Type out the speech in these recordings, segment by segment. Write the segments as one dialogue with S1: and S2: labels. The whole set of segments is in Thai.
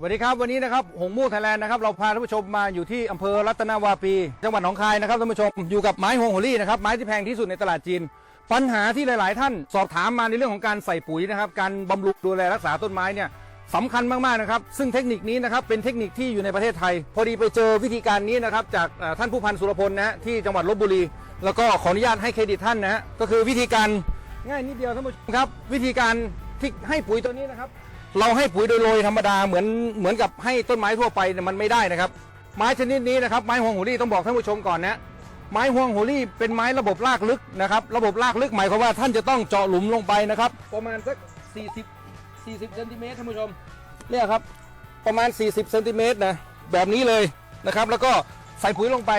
S1: สวัสดีครับวันนี้นะครับหงมู่ไทยแลนด์นะครับเราพาท่านผู้ชมมาอยู่ที่อำเภอรัตนาวาปี จังหวัดหนองคายนะครับท่านผู้ชมอยู่กับไม้ฮวงโฮลี่นะครับไม้ที่แพงที่สุดในตลาดจีน ปัญหาที่หลาย ๆ ท่านสอบถามมาในเรื่องของการใส่ปุ๋ยนะครับการบำรุงดูแลรักษาต้นไม้เนี่ยสำคัญมาก ๆ นะครับ ซึ่งเทคนิคนี้นะครับเป็นเทคนิคที่อยู่ในประเทศไทย พอดีไปเจอวิธีการนี้นะครับจากท่านผู้พันสุรพลนะฮะที่จังหวัดลบบุรี แล้วก็ขออนุญาตให้เครดิตท่านนะฮะก็คือวิธีการง่ายนิดเดียวท่านผู้ชมครับวิธีการที่ให้ปุ๋ยตัวนี้นะครับ เราให้ปุ๋ยโดยโรยธรรมดาเหมือนเหมือนกับให้ต้นไม้ทั่วไปเนี่ยมันไม่ได้นะครับ ไม้ชนิดนี้นะครับไม้ฮวงหูรี่ต้องบอกท่านผู้ชมก่อนนะไม้ฮวงหูรี่เป็นไม้ระบบรากลึกนะครับ ระบบรากลึกหมายความว่าท่านจะต้องเจาะหลุมลงไปนะครับ ประมาณสัก 40 40เซนติเมตรท่านผู้ชมเนี่ยครับประมาณ 40เซนติเมตรนะแบบนี้เลยนะครับ แล้วก็ใส่ปุ๋ยลงไป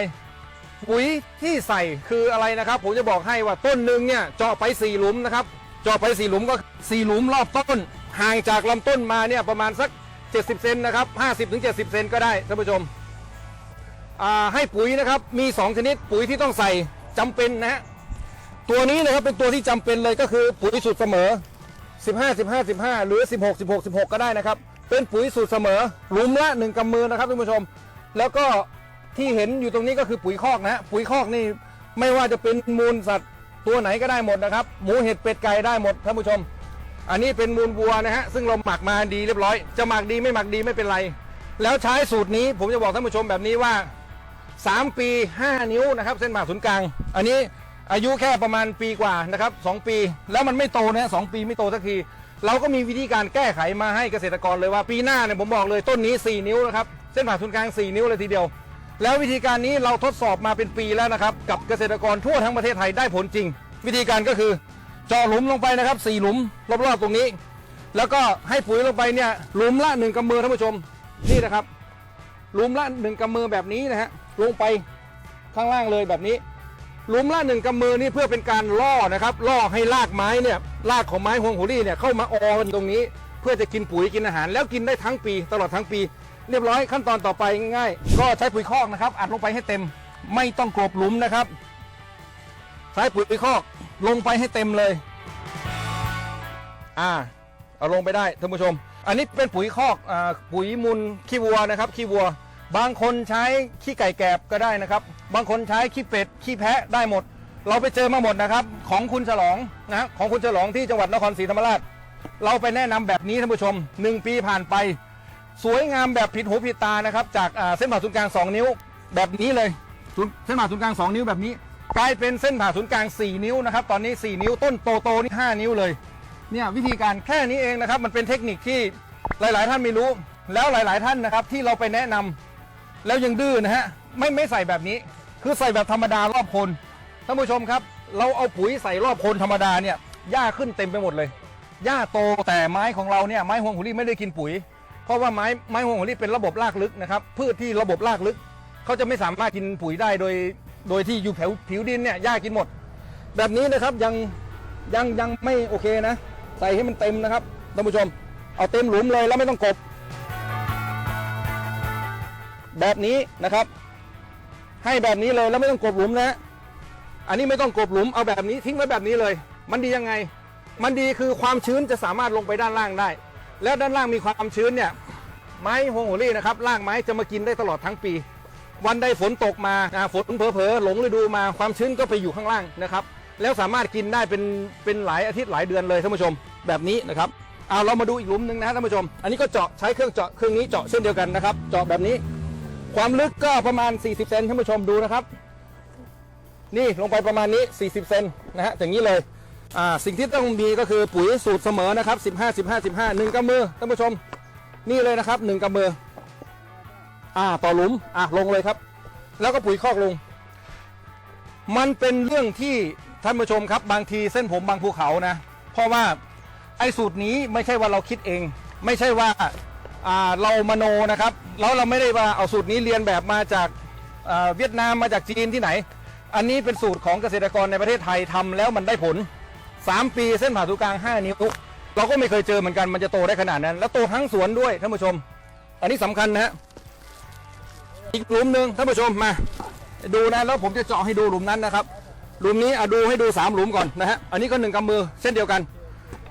S1: ปุ๋ยที่ใส่คืออะไรนะครับ ผมจะบอกให้ว่าต้นหนึ่งเนี่ยเจาะไป4หลุมนะครับเจาะไป4หลุมก็4หลุมรอบต้น ห่างจากลำต้นมาเนี่ยประมาณสัก 70 เซนนะครับ 50ถึง70 เซนก็ได้ท่านผู้ชมให้ปุ๋ยนะครับมี 2 ชนิดปุ๋ยที่ต้องใส่จำเป็นนะฮะตัวนี้นะครับเป็นตัวที่จำเป็นเลยก็คือปุ๋ยสูตรเสมอ 15 15 15 หรือ 16 16 16 ก็ได้นะครับ เป็นปุ๋ยสูตรเสมอหลุมละ 1กำมือนะครับท่านผู้ชม แล้วก็ที่เห็นอยู่ตรงนี้ก็คือปุ๋ยคอกนะฮะปุ๋ยคอกนี่ไม่ว่าจะเป็นมูลสัตว์ตัวไหนก็ได้หมดนะครับ หมูเห็ดเป็ดไก่ได้หมดท่านผู้ชม อันนี้เป็นมูลวัวนะฮะซึ่งเราหมักมาดีเรียบร้อย จะหมักดีไม่หมักดีไม่เป็นไร แล้วใช้สูตรนี้ผมจะบอกท่านผู้ชมแบบนี้ว่า 3 ปี 5 นิ้วนะครับ เส้นผ่าศูนย์กลาง อันนี้อายุแค่ประมาณปีกว่านะครับ2ปี แล้วมันไม่โตนะฮะสองปีไม่โตสักที เราก็มีวิธีการแก้ไขมาให้เกษตรกรเลยว่าปีหน้าเนี่ยผมบอกเลยต้นนี้ 4 นิ้วนะครับเส้นผ่าศูนย์กลาง 4 นิ้วเลยทีเดียว แล้ววิธีการนี้เราทดสอบมาเป็นปีแล้วนะครับกับเกษตรกรทั่วทั้งประเทศไทยได้ผลจริง วิธีการก็คือ เจาะหลุมลงไปนะครับสี่หลุมรอบๆตรงนี้ แล้วก็ให้ปุ๋ยลงไปเนี่ยหลุมละหนึ่งกำมือท่านผู้ชมนี่นะครับ หลุมละหนึ่งกำมือแบบนี้นะฮะลงไปข้างล่างเลยแบบนี้ หลุมละหนึ่งกำมือนี่เพื่อเป็นการล่อนะครับล่อให้รากไม้เนี่ยรากของไม้ฮวงหูรี่เนี่ยเข้ามาออนตรงนี้ เพื่อจะกินปุ๋ยกินอาหาร แล้วกินได้ทั้งปีตลอดทั้งปี เรียบร้อยขั้นตอนต่อไปง่ายๆก็ใช้ปุ๋ยคอกนะครับอัดลงไปให้เต็ม ไม่ต้องกลบหลุมนะครับใช้ปุ๋ยคอก ลงไปให้เต็มเลย อ่า เอาลงไปได้ท่านผู้ชม อันนี้เป็นปุ๋ยคอกอ่าปุ๋ยมูลขี้วัวนะครับขี้วัว บางคนใช้ขี้ไก่แกบก็ได้นะครับ บางคนใช้ขี้เป็ดขี้แพะได้หมด เราไปเจอมาหมดนะครับ ของคุณฉลองนะของคุณฉลองที่จังหวัดนครศรีธรรมราช เราไปแนะนำแบบนี้ท่านผู้ชม 1 ปีผ่านไป สวยงามแบบผิดหูผิดตานะครับ จากอ่าเส้นผ่าศูนย์กลาง 2 นิ้วแบบนี้เลยเส้นผ่าศูนย์กลาง 2 นิ้วแบบนี้ กลายเป็นเส้นผ่าศูนย์กลาง 4 นิ้วนะครับ ตอนนี้ 4 นิ้วต้นโตๆนี่ 5 นิ้วเลย เนี่ยวิธีการแค่นี้เองนะครับ มันเป็นเทคนิคที่หลาย ๆ ท่านไม่รู้ แล้วหลาย ๆ ท่านนะครับที่เราไปแนะนำแล้วยังดื้อนะฮะ ไม่ไม่ใส่แบบนี้ คือใส่แบบธรรมดารอบคนท่านผู้ชมครับ เราเอาปุ๋ยใส่รอบคนธรรมดาเนี่ยหญ้าขึ้นเต็มไปหมดเลยหญ้าโตแต่ไม้ของเราเนี่ยไม้ฮวงหุลี่ไม่ได้กินปุ๋ย เพราะว่าไม้ไม้ฮวงหุลี่เป็นระบบรากลึกนะครับพืชที่ระบบรากลึกเขาจะไม่สามารถกินปุ๋ยได้โดย โดยที่อยู่ผิวผิวดินเนี่ยหญ้ากินหมด แบบนี้นะครับยังยังยังไม่โอเคนะ ใส่ให้มันเต็มนะครับท่านผู้ชม เอาเต็มหลุมเลยแล้วไม่ต้องกบ แบบนี้นะครับ ให้แบบนี้เลยแล้วไม่ต้องกบหลุมนะอันนี้ไม่ต้องกบหลุมเอาแบบนี้ทิ้งไว้แบบนี้เลย มันดียังไง มันดีคือความชื้นจะสามารถลงไปด้านล่างได้ แล้วด้านล่างมีความชื้นเนี่ยไม้ฮวงโหรี่นะครับรากไม้จะมากินได้ตลอดทั้งปี วันใดฝนตกมาฝนเผลอๆหลงฤดูมาความชื้นก็ไปอยู่ข้างล่างนะครับ แล้วสามารถกินได้เป็นเป็นหลายอาทิตย์หลายเดือนเลยท่านผู้ชมแบบนี้นะครับเอาเรามาดูอีกหลุมหนึ่งนะฮะท่านผู้ชม อันนี้ก็เจาะใช้เครื่องเจาะเครื่องนี้เจาะเช่นเดียวกันนะครับ เจาะแบบนี้ ความลึกก็ประมาณ 40 เซนท่านผู้ชมดูนะครับ นี่ลงไปประมาณนี้ 40 เซนนะฮะอย่างนี้เลยอ่าสิ่งที่ต้องมีก็คือปุ๋ยสูตรเสมอนะครับ 15 15 15หนึ่งกำมือท่านผู้ชม นี่เลยนะครับหนึ่งกำมือ อ่าต่อหลุมอะลงเลยครับ แล้วก็ปุ๋ยคอกลง มันเป็นเรื่องที่ท่านผู้ชมครับ บางทีเส้นผมบางภูเขานะ เพราะว่าไอ้สูตรนี้ไม่ใช่ว่าเราคิดเอง ไม่ใช่ว่าอ่าเรามโนนะครับ แล้วเราไม่ได้ว่าเอาสูตรนี้เรียนแบบมาจากอ่าเวียดนามมาจากจีนที่ไหน อันนี้เป็นสูตรของเกษตรกรในประเทศไทยทำแล้วมันได้ผล 3 ปีเส้นผ่าศูนย์กลาง 5 นิ้ว เราก็ไม่เคยเจอเหมือนกันมันจะโตได้ขนาดนั้น แล้วโตทั้งสวนด้วยท่านผู้ชม อันนี้สำคัญนะฮะ อีกหลุมหนึ่งท่านผู้ชมมาดูนะแล้วผมจะเจาะให้ดูหลุมนั้นนะครับ หลุมนี้อะดูให้ดู3หลุมก่อนนะฮะอันนี้ก็หนึ่งกำมือเช่นเดียวกัน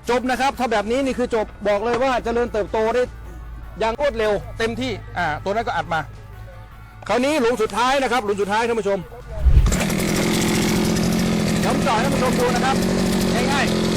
S1: จบนะครับ ถ้าแบบนี้นี่คือจบบอกเลยว่าเจริญเติบโตได้อย่างรวดเร็วเต็มที่อ่าตัวนั้นก็อัดมา คราวนี้หลุมสุดท้ายนะครับ หลุมสุดท้ายท่านผู้ชมยวผมจ่อยให้ท่านผู้ชมดูนะครับ ง่ายๆ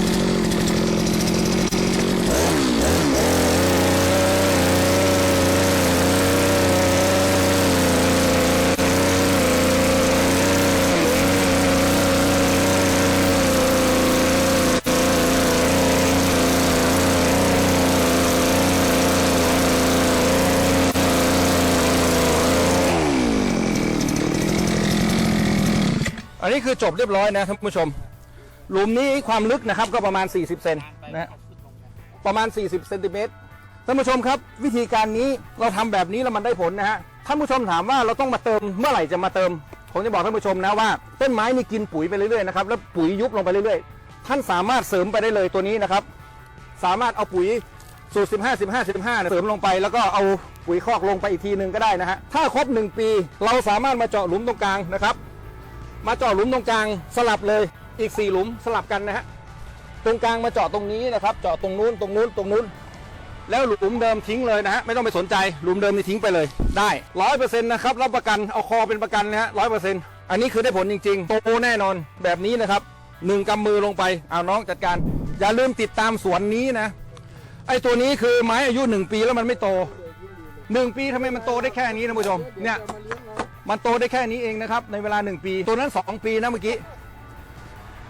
S1: อั นี้คือจบเรียบร้อยนะท่านผู้ชม หลุมนี้ความลึกนะครับก็ประมาณ 40 เซนนะฮะประมาณ 40 เซนติเมตรท่านผู้ชมครับ วิธีการนี้เราทำแบบนี้แล้วมันได้ผลนะฮะท่านผู้ชมถามว่าเราต้องมาเติมเมื่อไหร่จะมาเติม ผมจะบอกท่านผู้ชมนะว่าต้นไม้นี่กินปุ๋ยไปเรื่อยๆนะครับแล้วปุ๋ยยุบลงไปเรื่อยๆ ท่านสามารถเสริมไปได้เลยตัวนี้นะครับ สามารถเอาปุ๋ยสูตร 15 15 15เนี่ยเสริมลงไป แล้วก็เอาปุ๋ยคอกลงไปอีกทีหนึ่งก็ได้นะฮะถ้าครบ 1 ปี เราสามารถมาเจาะหลุมตรงกลางนะครับ มาเจาะหลุมตรงกลางสลับเลยอีก 4 หลุมสลับกันนะฮะตรงกลางมาเจาะตรงนี้นะครับ เจาะตรงนู้นตรงนู้นตรงนู้น แล้วหลุมเดิมทิ้งเลยนะฮะไม่ต้องไปสนใจหลุมเดิมนี่ทิ้งไปเลย ได้ร้อยเปอร์เซ็นต์นะครับรับประกันเอาคอเป็นประกันนะฮะร้อยเปอร์เซ็นต์อันนี้คือได้ผลจริงๆโตแน่นอนแบบนี้นะครับหนึ่งกำมือลงไปเอาน้องจัดการ อย่าลืมติดตามสวนนี้นะไอตัวนี้คือไม้อายุหนึ่งปีแล้วมันไม่โตหนึ่งปีทำไมมันโตได้แค่นี้ท่านผู้ชมเนี่ย มันโตได้แค่นี้เองนะครับ ในเวลา 1 ปี ตัวนั้น 2 ปีนะเมื่อกี้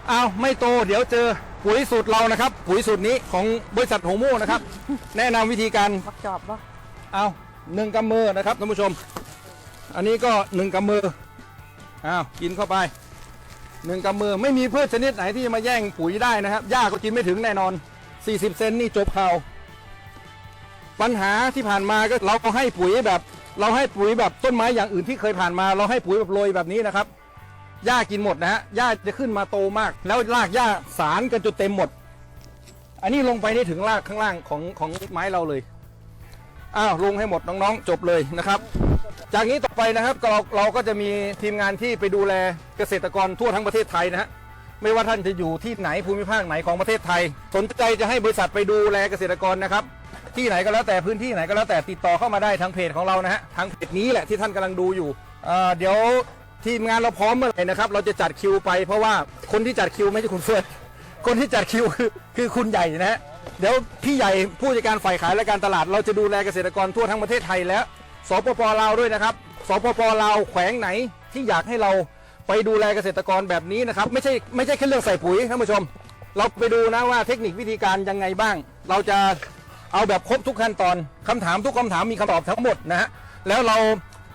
S1: เอาวไม่โตเดี๋ยวเจอปุ๋ยสูตรเรานะครับ ปุ๋ยสูตรนี้ของบริษัทโฮโมนะครับ แนะนำวิธีการ
S2: ปักจอบปะ
S1: เอาหนึ่งกำมือนะครับท่านผู้ชม อันนี้ก็หนึ่งกำมืออ้าวกินเข้าไปหนึ่งกำมือไม่มีพืชชนิดไหนที่จะมาแย่งปุ๋ยได้นะครับหญ้าก็กินไม่ถึงแน่นอน 40 เซนนี่จบข่าวปัญหาที่ผ่านมาก็เราให้ปุ๋ยแบบ เราให้ปุ๋ยแบบต้นไม้อย่างอื่นที่เคยผ่านมา เราให้ปุ๋ยแบบโรยแบบนี้นะครับหญ้ากินหมดนะฮะหญ้าจะขึ้นมาโตมาก แล้วรากหญ้าสารกันจนเต็มหมด อันนี้ลงไปได้ถึงรากข้างล่างของของไม้เราเลยอ้าวลงให้หมดน้องๆ จบเลยนะครับ จากนี้ต่อไปนะครับเราเราก็จะมีทีมงานที่ไปดูแลเกษตรกรทั่วทั้งประเทศไทยนะฮะไม่ว่าท่านจะอยู่ที่ไหนภูมิภาคไหนของประเทศไทย สนใจจะให้บริษัทไปดูแลเกษตรกรนะครับ ที่ไหนก็แล้วแต่พื้นที่ไหนก็แล้วแต่ติดต่อเข้ามาได้ทางเพจของเรานะฮะทางเพจนี้แหละที่ท่านกำลังดูอยู่เอ่อเดี๋ยวทีมงานเราพร้อมเมื่อไหร่นะครับเราจะจัดคิวไป เพราะว่าคนที่จัดคิวไม่ใช่คุณเฟิร์สคนที่จัดคิวคือคือคุณใหญ่นะฮะเดี๋ยวพี่ใหญ่ผู้จัดการฝ่ายขายและการตลาด เราจะดูแลเกษตรกรทั่วทั้งประเทศไทยแล้วสปปลาวด้วยนะครับสปปลาวแขวงไหนที่อยากให้เราไปดูแลเกษตรกรแบบนี้นะครับไม่ใช่ไม่ใช่แค่เรื่องใส่ปุ๋ยท่านผู้ชม เราไปดูนะว่าเทคนิควิธีการยังไงบ้าง เราจะ เอาแบบครบทุกขั้นตอนคำถามทุกคำถามมีคำตอบทั้งหมดนะฮะแล้วเรา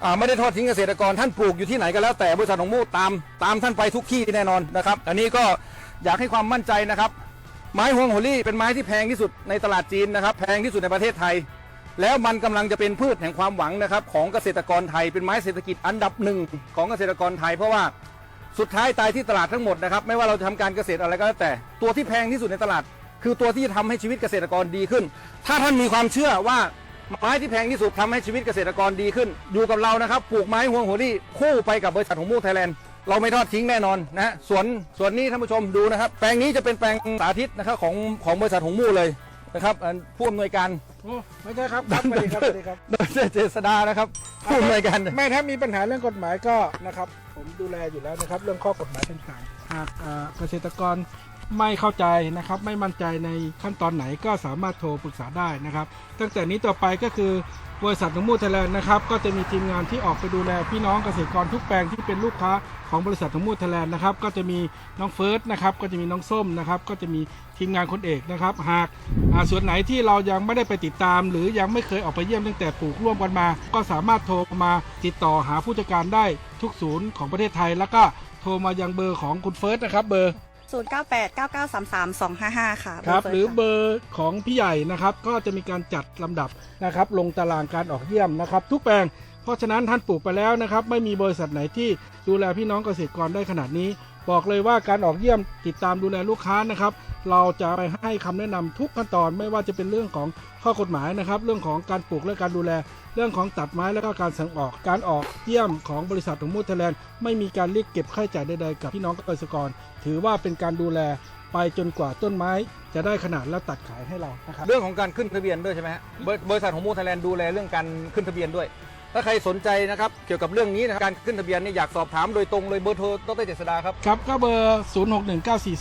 S1: อ่าไม่ได้ทอดทิ้งเกษตรกรท่านปลูกอยู่ที่ไหนก็แล้วแต่บริษัทของมูตามตามท่านไปทุกที่แน่นอนนะครับอันนี้ก็อยากให้ความมั่นใจนะครับ ไม้ฮวงโหรี่เป็นไม้ที่แพงที่สุดในตลาดจีนนะครับ แพงที่สุดในประเทศไทย แล้วมันกำลังจะเป็นพืชแห่งความหวังนะครับ ของเกษตรกรไทยเป็นไม้เศรษฐกิจอันดับหนึ่งของเกษตรกรไทย เพราะว่าสุดท้ายตายที่ตลาดทั้งหมดนะครับ ไม่ว่าเราจะทำการเกษตรอะไรก็แล้วแต่ ตัวที่แพงที่สุดในตลาด คือตัวที่จะทำให้ชีวิตเกษตรกรดีขึ้น ถ้าท่านมีความเชื่อว่าไม้ที่แพงที่สุดทำให้ชีวิตเกษตรกรดีขึ้น อยู่กับเรานะครับปลูกไม้ฮวงโหรี่คู่ไปกับบริษัทของมูไทยแลนด์เราไม่ทอดทิ้งแน่นอนนะฮะสวนสวนนี้ท่านผู้ชมดูนะครับ แปลงนี้จะเป็นแปลงสาธิตนะครับของของบริษัทหงมู่เลยนะครับอันผู้อำนวยการ
S3: โอ้ไม่ใช่ครับครับสวัสดีครับสวัสดีครับ
S1: โดยเจษดานะครับผู้อำนวยการ
S3: ไม่ถ้ามีปัญหาเรื่องกฎหมายก็นะครับ ผมดูแลอยู่แล้วนะครับ เรื่องข้อกฎหมายต่างๆหากเอ่อเกษตรกร ไม่เข้าใจนะครับไม่มั่นใจในขั้นตอนไหนก็สามารถโทรปรึกษาได้นะครับ ตั้งแต่นี้ต่อไปก็คือบริษัทของมูไทยแลนด์นะครับก็จะมีทีมงานที่ออกไปดูแลพี่น้องเกษตรกรทุกแปลงที่เป็นลูกค้าของบริษัทของมูไทยแลนด์นะครับก็จะมีน้องเฟิร์สนะครับก็จะมีน้องส้มนะครับก็จะมีทีมงานคนเอกนะครับหากอาส่วนไหนที่เรายังไม่ได้ไปติดตาม หรือยังไม่เคยออกไปเยี่ยมตั้งแต่ปลูกร่วมกันมา ก็สามารถโทรมาติดต่อหาผู้จัดการได้ทุกศูนย์ของประเทศไทย แล้วก็โทรมายังเบอร์ของคุณเฟิร์สนะครับเบอร์
S2: 0 9 8 9 9 3 3 2 5 5 ค่ะ
S3: ครับ
S2: เฟิ
S3: หรือ
S2: ค่ะ
S3: เบอร์ของพี่ใหญ่นะครับ ก็จะมีการจัดลำดับนะครับ ลงตารางการออกเยี่ยมนะครับ ทุกแปลง เพราะฉะนั้นท่านปลูกไปแล้วนะครับ ไม่มีบริษัทไหนที่ดูแลพี่น้องเกษตรกรได้ขนาดนี้ บอกเลยว่าการออกเยี่ยมติดตามดูแลลูกค้านะครับ เราจะไปให้คำแนะนำทุกขั้นตอนไม่ว่าจะเป็นเรื่องของข้อกฎหมายนะครับ เรื่องของการปลูกและการดูแล เรื่องของตัดไม้และก็การส่งออก การออกเยี่ยมของบริษัทของมูทแลนด์ไม่มีการเรียกเก็บค่าใช้จ่ายใดๆกับพี่น้องเกษตรกร ถือว่าเป็นการดูแลไปจนกว่าต้นไม้จะได้ขนาดแล้วตัดขายให้เรานะครับ
S1: เรื่องของการขึ้นทะเบียนด้วยใช่ไหมฮะบริบริษัทของมูไทแลนด์ดูแลเรื่องการขึ้นทะเบียนด้วย ถ้าใครสนใจนะครับเกี่ยวกับเรื่องนี้นะครับการขึ้นทะเบียนเนี่ยอยากสอบถามโดยตรงเลยเบอร์โทรดรเจษดาครับ
S3: ครับก็เบอร์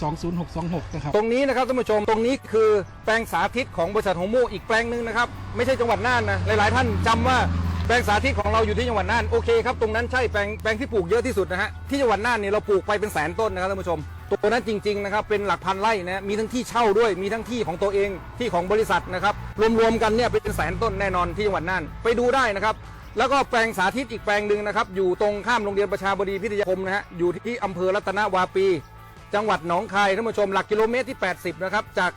S3: 0619420626 นะครับ
S1: ตรงนี้นะครับท่านผู้ชมตรงนี้คือแปลงสาธิตของบริษัทหงมู่อีกแปลงหนึ่งนะครับไม่ใช่จังหวัดน่านนะหลายๆ ท่านจำว่าแปลงสาธิตของเราอยู่ที่จังหวัดน่านโอเคครับตรงนั้นใช่แปลงแปลงที่ปลูกเยอะที่สุดนะฮะที่จังหวัดน่านเนี่ยเราปลูกไปเป็นแสนต้นนะครับท่านผู้ชม ตัวนั้นจริงๆนะครับเป็นหลักพันไร่นะมีทั้งที่เช่าด้วยมีทั้งที่ของตัวเองที่ของบริษัทนะครับรวมๆกันเนี่ยเป็นแสนต้นแน่นอนที่จังหวัดน่านไปดูได้นะครับ แล้วก็แปลงสาธิตอีกแปลงหนึ่งนะครับ อยู่ตรงข้ามโรงเรียนประชาบดีพิทยาคมนะฮะ อยู่ที่อำเภอรัตนวาปี จังหวัดหนองคายท่านผู้ชมหลักกิโลเมตรที่ 80 นะครับ จาก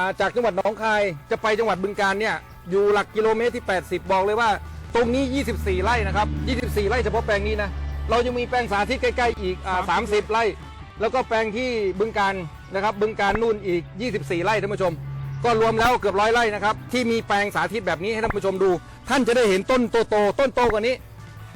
S1: าจากจังหวัดหนองคายจะไปจังหวัดบึงการเนี่ยอยู่หลักกิโลเมตรที่ 80 บอกเลยว่า ตรงนี้ 24 ไร่นะครับ 24 ไร่เฉพาะแปลงนี้นะ เรายังมีแปลงสาธิตใกล้ๆอีกอ30 ไร่ แล้วก็แปลงที่บึงการนะครับ บึงการนู่นอีก 24 ไร่ท่านผู้ชม ก็รวมแล้วเกือบร้อยไร่นะครับ ที่มีแปลงสาธิตแบบนี้ให้ท่านผู้ชมดู ท่านจะได้เห็นต้นโตๆต้นโตกว่านี้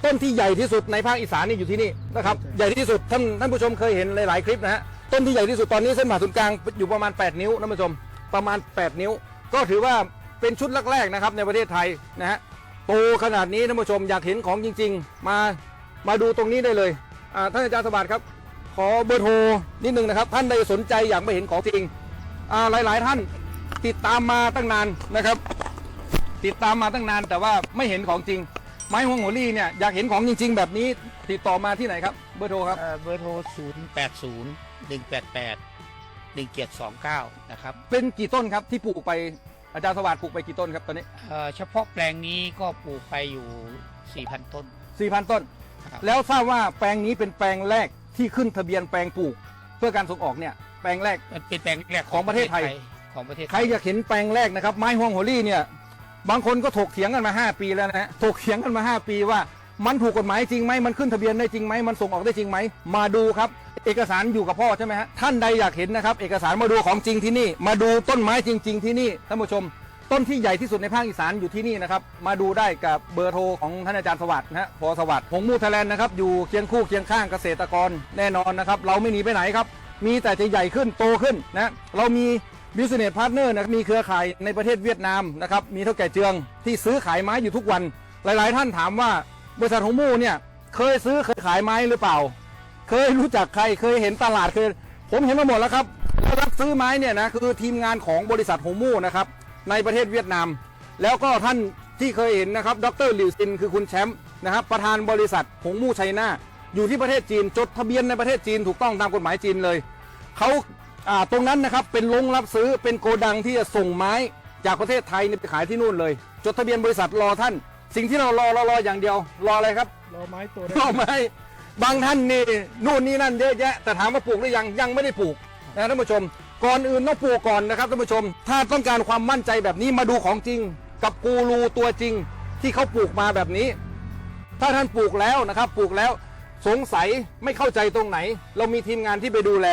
S1: ต้นที่ใหญ่ที่สุดในภาคอีสานนี่อยู่ที่นี่นะครับใหญ่ที่สุดท่านท่านผู้ชมเคยเห็นหลาย ๆ คลิปนะฮะต้นที่ใหญ่ที่สุดตอนนี้เส้นผ่าศูนย์กลางอยู่ประมาณ 8 นิ้วท่านผู้ชมประมาณ 8 นิ้ว ก็ถือว่าเป็นชุดแรก ๆ นะครับในประเทศไทยนะฮะโตขนาดนี้ท่านผู้ชมอยากเห็นของจริง ๆ มามาดูตรงนี้ได้เลยอ่าท่านอาจารย์สวัสดิ์ครับขอเบอร์โทรนิดนึงนะครับ ท่านใดสนใจอยากมาเห็นของจริงอ่าหลาย ๆ ท่าน ติดตามมาตั้งนานนะครับ ติดตามมาตั้งนาน แต่ว่าไม่เห็นของจริง ไม้ฮวงหัวลี่เนี่ยอยากเห็นของจริง ๆ แบบนี้ติดต่อมาที่ไหนครับเบอร์โทรครับ
S4: เอ่อเบอร์โทร 0 8 0 1 8 8 1 7 2 9 นะครับ
S1: เป็นกี่ต้นครับที่ปลูกไปอาจารย์สวัสดิ์ปลูกไปกี่ต้นครับตอนนี้
S4: เอ่อเฉพาะแปลงนี้ก็ปลูกไปอยู่ 4,000 ต้น
S1: 4,000 ต้น
S4: ครับ
S1: แล้วทราบว่าแปลงนี้เป็นแปลงแรกที่ขึ้นทะเบียนแปลงปลูก เพื่อการส่งออกเนี่ยแปลงแรก
S4: มันเป็นแปลงแรก
S1: ของประเทศไทย
S4: ของประเทศ
S1: ใครอยากเห็นแปลงแรกนะครับ ไม้ฮวงหัวลี่เนี่ย บางคนก็ถกเถียงกันมา 5 ปีแล้วนะฮะถกเถียงกันมา 5 ปีว่า มันถูกกฎหมายจริงไหมมันขึ้นทะเบียนได้จริงไหมมันส่งออกได้จริงไหมมาดูครับ เอกสารอยู่กับพ่อใช่ไหมฮะท่านใดอยากเห็นนะครับ เอกสารมาดูของจริงที่นี่ มาดูต้นไม้จริง ๆ ที่นี่ท่านผู้ชม ต้นที่ใหญ่ที่สุดในภาคอีสานอยู่ที่นี่นะครับมาดูได้กับเบอร์โทรของท่านอาจารย์สวัสดิ์นะฮะพอสวัสดิ์หงมูทยแลนด์นะครับอยู่เคียงคู่เคียงข้างเกษตรกรแน่นอนนะครับเราไม่หนีไปไหนครับมีแต่จะใหญ่ขึ้นโตขึ้นนะเรามี บิสเนสพาร์ทเนอร์นะมีเครือข่ายในประเทศเวียดนามนะครับมีเท่าแก่เจืองที่ซื้อขายไม้อยู่ทุกวัน หลาย ๆ ท่านถามว่าบริษัทหงมู่เนี่ยเคยซื้อเคยขายไม้หรือเปล่า เคยรู้จักใครเคยเห็นตลาดเคยผมเห็นมาหมดแล้วครับแล้วรับซื้อไม้เนี่ยนะคือทีมงานของบริษัทหงมู่นะครับในประเทศเวียดนาม แล้วก็ท่านที่เคยเห็นนะครับดรหลิวซินคือคุณแชมป์นะครับประธานบริษัทหงมู่ไชน่าอยู่ที่ประเทศจีนจดทะเบียนในประเทศจีนถูกต้องตามกฎหมายจีนเลยเขา อ่าตรงนั้นนะครับเป็นโรงรับซื้อเป็นโกดังที่จะส่งไม้จากประเทศไทยเนี่ยไปขายที่นู่นเลย จดทะเบียนบริษัทรอท่าน สิ่งที่เรารอเรารออย่างเดียว รออะไรครับ
S3: รอไม้ตัวได้
S1: รอไม้บางท่านนี่นู่นนี่นั่นเยอะแยะ แต่ถามว่าปลูกหรือยังยังไม่ได้ปลูกนะท่านผู้ชม ก่อนอื่นต้องปลูกก่อนนะครับท่านผู้ชม ถ้าต้องการความมั่นใจแบบนี้มาดูของจริง กับกูรูตัวจริง ที่เขาปลูกมาแบบนี้ ถ้าท่านปลูกแล้วนะครับ ปลูกแล้วสงสัยไม่เข้าใจตรงไหน เรามีทีมงานที่ไปดูแล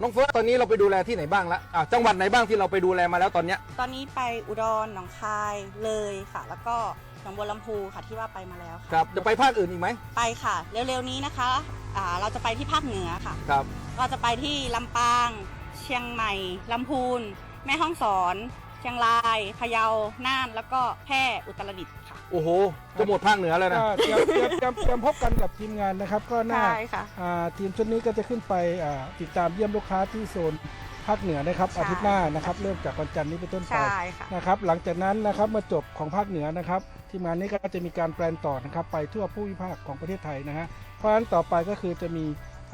S1: น้องเฟิร์สตอนนี้เราไปดูแลที่ไหนบ้างละอะจังหวัดไหนบ้างที่เราไปดูแลมาแล้วตอนเนี้ย
S2: ตอนนี้ไปอุดรหนองคายเลยค่ะ แล้วก็หนองบัวลำพูค่ะที่ว่าไปมาแล้ว
S1: ค
S2: ค่ะ
S1: รับจะไปภาคอื่นอีกไหม
S2: ไปค่ะ เร็วๆนี้นะคะอ่าเราจะไปที่ภาคเหนือค่ะ
S1: ครับ
S2: เราจะไปที่ลำปาง เชียงใหม่ลำพูน แม่ฮ่องสอน เชียงรายพะเยาน่านแล้วก็แพร่อุตรดิตถ์ค่ะ
S1: โอ้โหจะหมดภาคเหนือแล้วนะ
S3: ก็เตรียมเตรียมเตรียมเตรียมพบกันกับทีมงานนะครับ ก็น่า
S2: ใช่ค่ะ
S3: อ่าทีมชุดนี้ก็จะขึ้นไปอ่าติดตามเยี่ยมลูกค้าที่โซนภาคเหนือนะครับ
S2: ใช่
S3: อาทิตย์หน้านะครับ เริ่มจากวันจันทร์นี้เป็นต้นไป
S2: ใช่ค่ะ
S3: นะครับ หลังจากนั้นนะครับเมื่อจบของภาคเหนือนะครับ ทีมงานนี้ก็จะมีการแปลนต่อนะครับ ไปทั่วผู้วิภาคของประเทศไทยนะฮะเพราะฉะนั้นต่อไปก็คือจะมี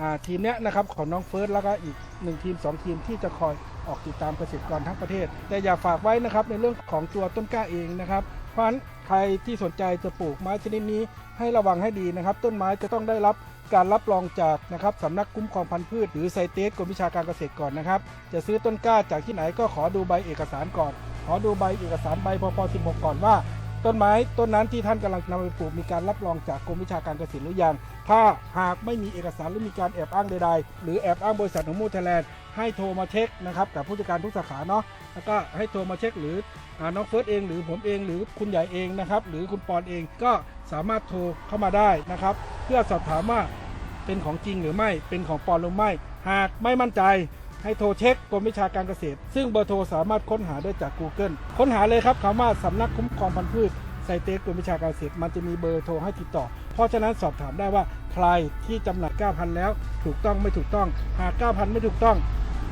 S3: อ่าทีมเนี้ยนะครับของน้องเฟิร์สแล้วก็อีกหนึ่งทีมสองทีมที่จะคอย ออกติดตามเกษตรกรทั้งประเทศ แต่อย่าฝากไว้นะครับในเรื่องของตัวต้นกล้าเองนะครับ เพราะฉะนั้นใครที่สนใจจะปลูกไม้ชนิดนี้ให้ระวังให้ดีนะครับ ต้นไม้จะต้องได้รับการรับรองจากนะครับสำนักคุ้มครองพันธุ์พืช หรือไซเตสกรมวิชาการเกษตรก่อนนะครับ จะซื้อต้นกล้าจากที่ไหนก็ขอดูใบเอกสารก่อน ขอดูใบเอกสารใบพพ16ก่อนว่า ต้นไม้ต้นนั้นที่ท่านกำลังนำไปปลูกมีการรับรองจากกรมวิชาการเกษตรหรือยัง ถ้าหากไม่มีเอกสารหรือมีการแอบอ้างใดๆ หรือแอบอ้างบริษัทของมูทแลนด์ ให้โทรมาเช็คนะครับกับผู้จัดการทุกสาขาเนาะแล้วก็ให้โทรมาเช็คหรืออน้องเฟิร์สเอง หรือผมเองหรือคุณใหญ่เองนะครับหรือคุณปอนเองก็สามารถโทรเข้ามาได้นะครับ เพื่อสอบถามว่าเป็นของจริงหรือไม่เป็นของปลอมหรือไม่หากไม่มั่นใจให้โทรเช็คกรมวิชาการเกษตร ซึ่งเบอร์โทรสามารถค้นหาได้จาก Google ค้นหาเลยครับคำว่าสำนักคุ้มครองพันธุ์พืชไซเตสกรมวิชาการเกษตร มันจะมีเบอร์โทรให้ติดต่อ เพราะฉะนั้นสอบถามได้ว่าใครที่จำหน่าย9,000แล้ว ถูกต้องไม่ถูกต้อง หาก9,000ไม่ถูกต้อง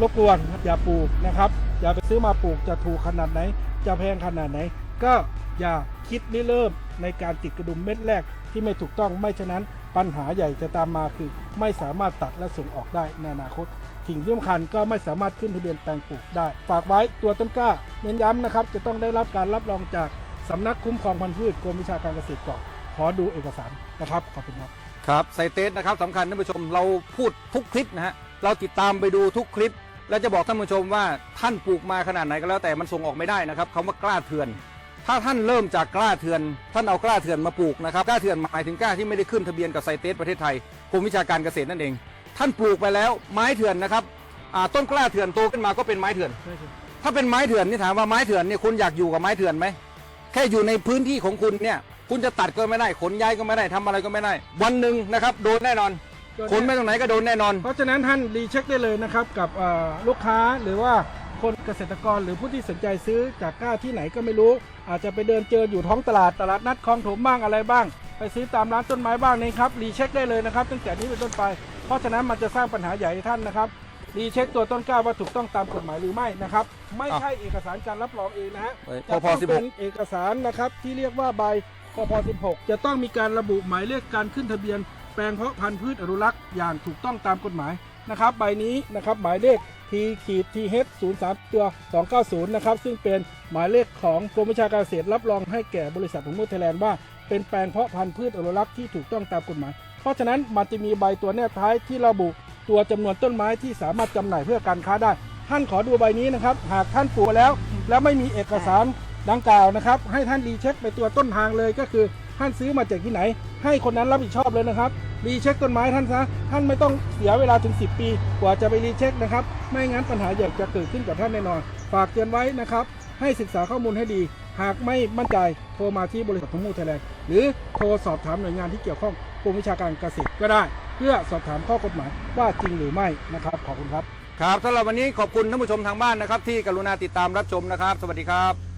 S3: รบกวนอย่าปลูกนะครับ อย่าไปซื้อมาปลูกจะถูกขนาดไหน จะแพงขนาดไหน ก็อย่าคิดริเริ่มในการติดกระดุมเม็ดแรกที่ไม่ถูกต้องไม่ฉะนั้นปัญหาใหญ่จะตามมาคือ ไม่สามารถตัดและส่งออกได้ในอนาคตสิ่งที่สำคัญก็ไม่สามารถขึ้นทะเบียนแปลงปลูกได้ ฝากไว้ตัวต้นกล้า เน้นย้ำนะครับ จะต้องได้รับการรับรองจากสำนักคุ้มครองพันธุ์พืชกรมวิชาการเกษตรก่อนขอดูเอกสารนะครับขอบคุณครับ
S1: ครับไซเตสนะครับสำคัญท่านผู้ชมเราพูดทุกคลิปนะฮะเราติดตามไปดูทุกคลิป และจะบอกท่านผู้ชมว่าท่านปลูกมาขนาดไหนก็แล้วแต่มันส่งออกไม่ได้นะครับคำว่ากล้าเถื่อน ถ้าท่านเริ่มจากกล้าเถื่อน ท่านเอากล้าเถื่อนมาปลูกนะครับกล้าเถื่อนหมายถึงกล้าที่ไม่ได้ขึ้นทะเบียนกับไซเตสประเทศไทยกรมวิชาการเกษตรนั่นเอง ท่านปลูกไปแล้วไม้เถื่อนนะครับอ่าต้นกล้าเถื่อนโตขึ้นมาก็เป็นไม้เถื่อน ถ้าเป็นไม้เถื่อนนี่ถามว่าไม้เถื่อนเนี่ยคุณอยากอยู่กับไม้เถื่อนไหมแค่อยู่ในพื้นที่ของคุณเนี่ยคุณจะตัดก็ไม่ได้ขนย้ายก็ไม่ได้ทำอะไรก็ไม่ได้ วันหนึ่งนะครับโดนแน่นอน ขนไปตรงไหนก็โดนแน่นอน
S3: เพราะฉะนั้นท่านรีเช็คได้เลยนะครับกับเอ่อลูกค้าหรือว่าคนเกษตรกรหรือผู้ที่สนใจซื้อจากกล้าที่ไหนก็ไม่รู้ อาจจะไปเดินเจออยู่ท้องตลาดตลาดนัดคลองถมบ้างอะไรบ้าง ไปซื้อตามร้านต้นไม้บ้างนี่ครับรีเช็คได้เลยนะครับตั้งแต่นี้เป็นต้นไป เพราะฉะนั้นมันจะสร้างปัญหาใหญ่ให้ท่านนะครับรีเช็คตัวต้นกล้าว่าถูกต้องตามกฎหมายหรือไม่นะครับไม่ใช่เอกสารการรับรองเองนะฮะ
S1: เอ้ย
S3: จะ
S1: พ
S3: ต้
S1: อ
S3: อง
S1: สิบห
S3: เป็
S1: ก
S3: นเอกสารนะครับที่เรียกว่าใบพพ16 จะต้องมีการระบุหมายเลขการขึ้นทะเบียน แปลงเพาะพันธุ์พืชอนุรักษ์อย่างถูกต้องตามกฎหมายนะครับ ใบนี้นะครับหมายเลข T ขีด TH 0 3ตัว 290 นะครับ ซึ่งเป็นหมายเลขของกรมวิชาการเกษตรรับรองให้แก่บริษัทของมูไทยแลนด์ว่าเป็นแปลงเพาะพันธุ์พืชอนุรักษ์ที่ถูกต้องตามกฎหมาย เพราะฉะนั้นมันจะมีใบตัวเนี้ยท้ายที่ระบุตัวจำนวนต้นไม้ที่สามารถจำหน่ายเพื่อการค้าได้ ท่านขอดูใบนี้นะครับ หากท่านปลูกแล้ว แล้วไม่มีเอกสารดังกล่าวนะครับ ให้ท่านรีเช็คไปตัวต้นทางเลยก็คือ ท่านซื้อมาจากที่ไหน ให้คนนั้นรับผิดชอบเลยนะครับ รีเช็คต้นไม้ท่านซะ ท่านไม่ต้องเสียเวลาถึง 10 ปี กว่าจะไปรีเช็คนะครับ ไม่งั้นปัญหาใหญ่จะเกิดขึ้นกับท่านแน่นอน ฝากเตือนไว้นะครับ ให้ศึกษาข้อมูลให้ดี หากไม่มั่นใจโทรมาที่บริษัททมูไทยแลนด์หรือโทรสอบถามหน่วยงานที่เกี่ยวข้องกรมวิชาการเกษตรก็ได้ เพื่อสอบถามข้อกฎหมายว่าจริงหรือไม่นะครับ ขอบคุณครับ
S1: ครับสำหรับวันนี้ขอบคุณท่านผู้ชมทางบ้านนะครับ ที่กรุณาติดตามรับชมนะครับ สวัสดีครับ